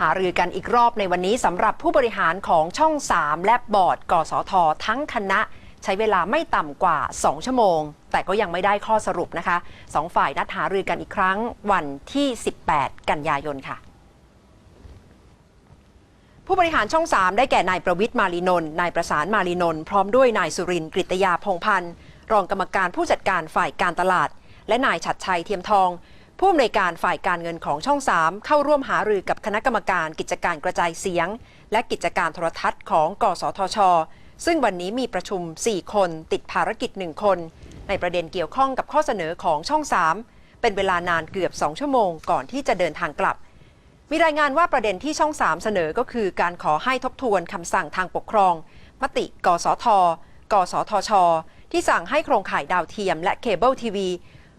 หารือกันอีกรอบในวันนี้สำหรับผู้บริหารของช่อง 3 และบอร์ดกสททั้งคณะ ใช้เวลาไม่ต่ำกว่า 2 ชั่วโมง แต่ก็ยังไม่ได้ข้อสรุปนะคะสองฝ่ายนัดหารือกันอีกครั้งวันที่ 18 กันยายนค่ะผู้บริหารช่อง 3 ได้แก่นายประวิทย์มาลีนนท์นายประสานมาลีนนท์พร้อมด้วยนายสุรินทร์กฤตยาพงพันธ์รองกรรมการผู้จัดการฝ่ายการตลาด และนายฉัดชัยเทียมทอง ผู้อำนวยการฝ่ายการเงินของช่อง 3 เข้าร่วมหารือกับคณะกรรมการกิจการกระจายเสียง และกิจการโทรทัศน์ของ กสทช ซึ่งวันนี้มีประชุม 4 คนติดภารกิจ 1 คน ในประเด็นเกี่ยวข้องกับข้อเสนอของช่อง 3 เป็นเวลานานเกือบ 2 ชั่วโมงก่อนที่จะเดินทางกลับ มีรายงานว่าประเด็นที่ช่อง 3 เสนอก็คือการขอให้ทบทวนคำสั่งทางปกครอง มติ กสท กสทช ที่สั่งให้โครงข่ายดาวเทียม และเคเบิลทีวี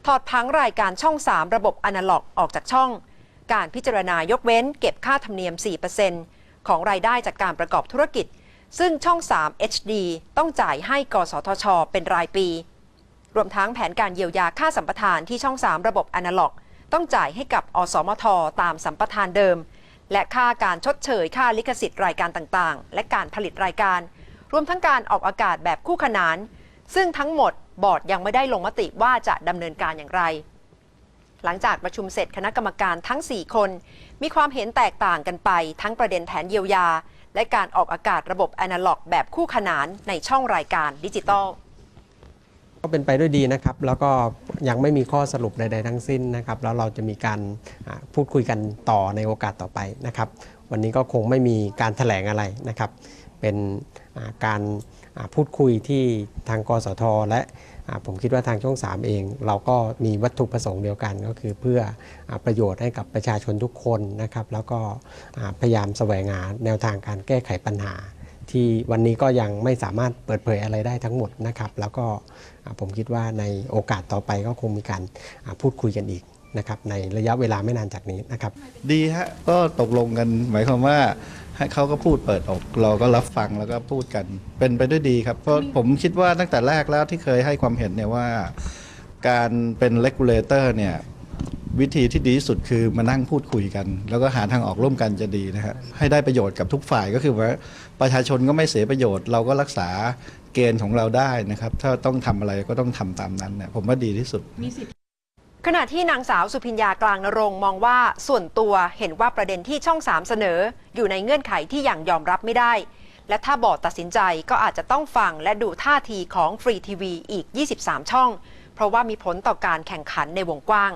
ถอดพังรายการช่อง 3 ระบบอนาล็อกออกจากช่อง การพิจารณายกเว้นเก็บค่าธรรมเนียม 4%ของรายได้จากการประกอบธุรกิจ ซึ่งช่อง 3 HD ต้องจ่ายให้กสทช เป็นรายปี รวมทั้งแผนการเยียวยาค่าสัมปทานที่ช่อง 3 ระบบอนาล็อก ต้องจ่ายให้กับอสมท ตามสัมปทานเดิม และค่าการชดเชยค่าลิขสิทธิ์รายการต่างๆ และการผลิตรายการ รวมทั้งการออกอากาศแบบคู่ขนาน ซึ่งทั้งหมดบอร์ดยังไม่ได้ลงมติว่าจะดำเนินการอย่างไร หลังจากประชุมเสร็จคณะกรรมการทั้ง 4 คน มีความเห็นแตกต่างกันไปทั้งประเด็นแผนเยียวยา และการออกอากาศระบบแอนาล็อก แบบคู่ขนานในช่องรายการดิจิตอลก็เป็นไปด้วยดีนะครับ แล้วก็ยังไม่มีข้อสรุปใดๆทั้งสิ้นนะครับ แล้วเราจะมีการพูดคุยกันต่อในโอกาสต่อไปนะครับ วันนี้ก็คงไม่มีการแถลงอะไรนะครับ เป็นการ พูดคุยที่ทางกสทและผมคิดว่าทางช่อง 3 เอง เราก็มีวัตถุประสงค์เดียวกันก็คือเพื่ออประโยชน์ให้กับประชาชนทุกคนนะครับ แล้วก็พยายามแสวงหาแนวทางการแก้ไขปัญหา ที่วันนี้ก็ยังไม่สามารถเปิดเผยอะไรได้ทั้งหมดนะครับ แล้วก็ผมคิดว่าในโอกาสต่อไปก็คงมีการพูดคุยกันอีก นะครับในระยะเวลาไม่นานจากนี้นะครับดีฮะก็ตกลงกันหมายความว่าให้เขาก็พูดเปิดออกเราก็รับฟังแล้วก็พูดกัน เป็นไปด้วยดีครับ เพราะผมคิดว่าตั้งแต่แรกแล้วที่เคยให้ความเห็นเนี่ยว่า การเป็นเลกูลเลเตอร์เนี่ยวิธีที่ดีที่สุดคือมานั่งพูดคุยกัน แล้วก็หาทางออกร่วมกันจะดีนะฮะให้ได้ประโยชน์กับทุกฝ่ายก็คือว่าประชาชนก็ไม่เสียประโยชน์ เราก็รักษาเกณฑ์ของเราได้นะครับ ถ้าต้องทำอะไรก็ต้องทำตามนั้นเนี่ยผมว่าดีที่สุด ขณะที่นางสาวสุพิญญากลางนรงมองว่าส่วนตัวเห็นว่าประเด็นที่ช่อง3เสนอ อยู่ในเงื่อนไขที่อยังยอมรับไม่ได้ และถ้าบอร์ดตัดสินใจก็อาจจะต้องฟังและดูท่าทีของฟรีทีวีอีก 23 ช่อง เพราะว่ามีผลต่อการแข่งขันในวงกว้าง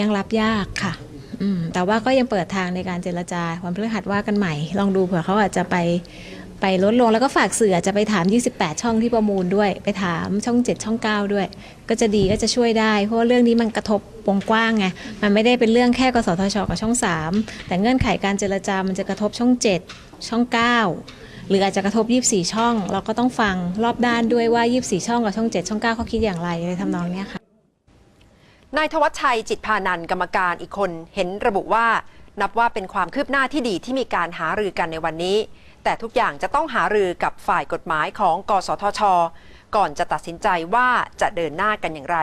ยังรับยากค่ะแต่ว่าก็ยังเปิดทางในการเจรจาวันพฤหัสว่ากันใหม่ ลองดูเผื่อเขาอาจจะไป ไปลดลงแล้วก็ฝากเสือจะไปถาม 28 ช่องที่ประมูลด้วย ไปถามช่อง 7 ช่อง 9 ด้วย ก็จะดีก็จะช่วยได้ เพราะว่าเรื่องนี้มันกระทบวงกว้างไงมันไม่ได้เป็นเรื่องแค่กสทชกับช่อง 3 แต่เงื่อนไขการเจรจามันจะกระทบช่อง 7 ช่อง 9 หรืออาจจะกระทบ 24 ช่อง เราก็ต้องฟังรอบด้านด้วยว่า 24 ช่องกับช่อง 7 ช่อง 9เขาคิดอย่างไรในทำนองนี้ค่ะนายธวัชชัยจิตพานันกรรมการอีกคนเห็นระบุว่า นับว่าเป็นความคืบหน้าที่ดีที่มีการหารือกันในวันนี้ แต่ทุกอย่างจะต้องหารือกับฝ่ายกฎหมายของ กสทช ก่อนจะตัดสินใจว่าจะเดินหน้ากันอย่างไร